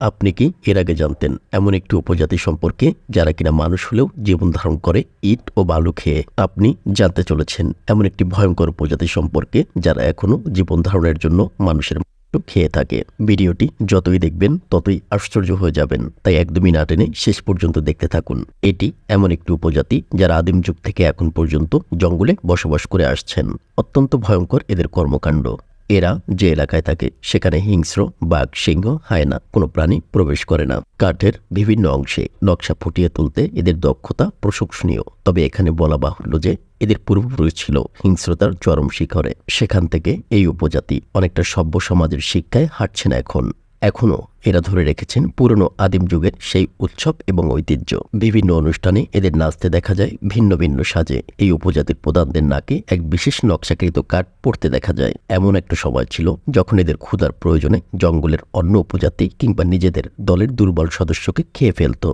আপনি কি এর আগে জানতেন এমন একটি উপজাতি সম্পর্কে যারা কিনা মানুষ হলেও জীবন ধারণ করে ইট ও বালু খেয়ে আপনি জানতে চলেছেন? এমন একটি ভয়ঙ্কর উপজাতি সম্পর্কে যারা এখনও জীবন ধারণের জন্য মানুষের খেয়ে থাকে। ভিডিওটি যতই দেখবেন, ততই আশ্চর্য হয়ে যাবেন। তাই একদমই না টেনে শেষ পর্যন্ত দেখতে থাকুন। এটি এমন একটি উপজাতি যারা আদিম যুগ থেকে এখন পর্যন্ত জঙ্গলে বসবাস করে আসছেন। অত্যন্ত ভয়ঙ্কর এদের কর্মকাণ্ড। এরা যে এলাকায় থাকে, সেখানে হিংস্র, বাঘ, সিংহ, হায়না, কোনো প্রাণী প্রবেশ করে না। কাঠের বিভিন্ন অংশে নকশা ফুটিয়ে তুলতে এদের দক্ষতা প্রশংসনীয়। তবে এখানে বলা বাহুল্য যে এদের পূর্বপুরুষ ছিল হিংস্রতার চরম শিখরে। সেখান থেকে এই উপজাতি অনেকটা সভ্য সমাজের শিক্ষায় হাঁটছে না এখন। এখনও এরা ধরে রেখেছেন পুরনো আদিম যুগের সেই উৎসব এবং ঐতিহ্য। বিভিন্ন অনুষ্ঠানে এদের নাচতে দেখা যায়, ভিন্ন ভিন্ন সাজে। এই উপজাতির প্রধানদের নাকে এক বিশেষ নকশাকৃত কাঠ পড়তে দেখা যায়। এমন একটা সময় ছিল যখন এদের ক্ষুধার প্রয়োজনে জঙ্গলের অন্য উপজাতি কিংবা নিজেদের দলের দুর্বল সদস্যকে খেয়ে ফেলত।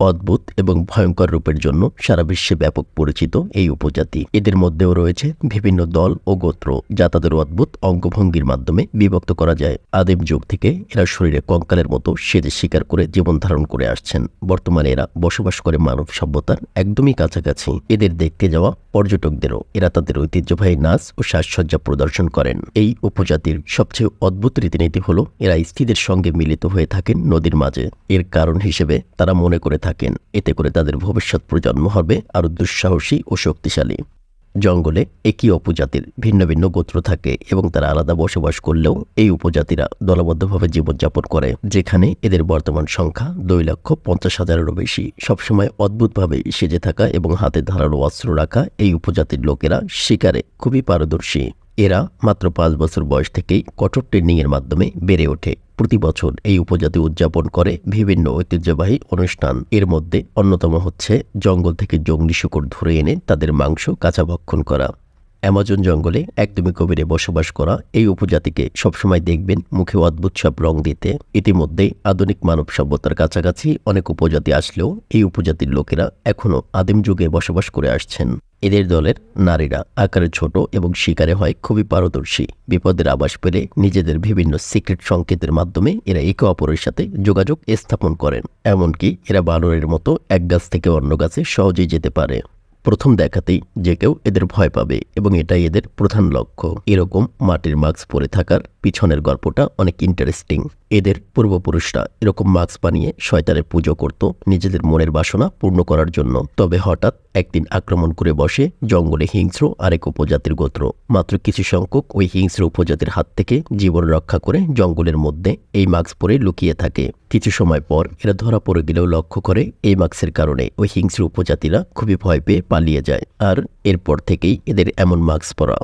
অদ্ভুত এবং ভয়ঙ্কর রূপের জন্য সারা বিশ্বে ব্যাপক পরিচিত এই উপজাতি। এদের মধ্যেও রয়েছে বিভিন্ন দল ও গোত্র, যা তাদের অদ্ভুত অঙ্গভঙ্গির মাধ্যমে বিভক্ত করা যায়। আদিম যুগ থেকে এরা শরীরে কঙ্কালের মতো সেজে শিকার করে জীবন ধারণ করে আসছেন। বর্তমানে এরা বসবাস করে মানব সভ্যতার একদমই কাছাকাছি। এদের দেখতে যাওয়া পর্যটকদেরও এরা তাদের ঐতিহ্যবাহী নাচ ও সাজসজ্জা প্রদর্শন করেন। এই উপজাতির সবচেয়ে অদ্ভুত রীতিনীতি হল, এরা স্ত্রীদের সঙ্গে মিলিত হয়ে থাকেন নদীর মাঝে। এর কারণ হিসেবে তারা মনে করে থাকেন। এতে করে তাদের ভবিষ্যৎ প্রজন্ম হবে আরও দুঃসাহসী ও শক্তিশালী। জঙ্গলে একই উপজাতির ভিন্ন ভিন্ন গোত্র থাকে এবং তারা আলাদা বসবাস করলেও এই উপজাতিরা দলবদ্ধভাবে জীবনযাপন করে, যেখানে এদের বর্তমান সংখ্যা দুই লক্ষ পঞ্চাশ হাজারেরও বেশি। সবসময় অদ্ভুতভাবে সেজে থাকা এবং হাতে ধারালো অস্ত্র রাখা এই উপজাতির লোকেরা শিকারে খুবই পারদর্শী। এরা মাত্র পাঁচ বছর বয়স থেকেই কঠোর ট্রেনিংয়ের মাধ্যমে বেড়ে ওঠে। প্রতি বছর এই উপজাতি উদযাপন করে বিভিন্ন ঐতিহ্যবাহী অনুষ্ঠান। এর মধ্যে অন্যতম হচ্ছে জঙ্গল থেকে জঙ্গলি শুকর ধরে এনে তাদের মাংস কাঁচা ভক্ষণ করা। অ্যামাজন জঙ্গলে একদমই কবিরে বসবাস করা এই উপজাতিকে সবসময় দেখবেন মুখে অদ্ভুত সব রং দিতে। ইতিমধ্যেই আধুনিক মানব সভ্যতার কাছাকাছি অনেক উপজাতি আসলেও এই উপজাতির লোকেরা এখনও আদিম যুগে বসবাস করে আসছেন। এদের দলের নারীরা আকারে ছোট এবং শিকারে হয় খুবই পারদর্শী। বিপদের আবাস পেলে নিজেদের বিভিন্ন সিক্রেট সংকেতের মাধ্যমে এরা একে অপরের সাথে যোগাযোগ স্থাপন করেন। এমনকি এরা বানরের মতো এক গাছ থেকে অন্য গাছে সহজেই যেতে পারে। প্রথম দেখাতেই যে কেউ এদের ভয় পাবে এবং এটাই এদের প্রধান লক্ষ্য। এরকম মাটির মাস্ক পরে থাকার পিছনের গল্পটা অনেক ইন্টারেস্টিং এদের পূর্বপুরুষরা এরকম মাস্ক বানিয়ে শয়তানের পুজো করত, নিজেদের মনের বাসনা পূর্ণ করার জন্য। তবে হঠাৎ একদিন আক্রমণ করে বসে জঙ্গলে হিংস্র আরেক উপজাতির গোত্র। মাত্র কিছু সংখ্যক ওই হিংস্র উপজাতির হাত থেকে জীবন রক্ষা করে জঙ্গলের মধ্যে এই মাস্ক পরে লুকিয়ে থাকে। কিছু সময় পর এরা ধরা পড়ে গেলেও লক্ষ্য করে এই মাস্কের কারণে ওই হিংস্র উপজাতিরা খুবই ভয় পেয়ে পালিয়ে যায়। আর এরপর থেকেই এদের এমন মাস্ক পরা।